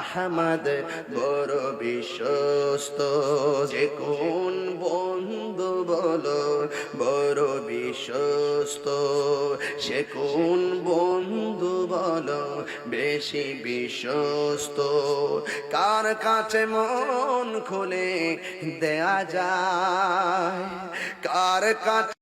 আহমদ বড় বিশ্বস্ত। যে কোন বন্ধু বলো, বড় বিশ্বস্ত। সে কোন বন্ধু বলো, বেশি বিশ্বস্ত। কার কাছে মন খুলে দেয়া যায়, কার কাছে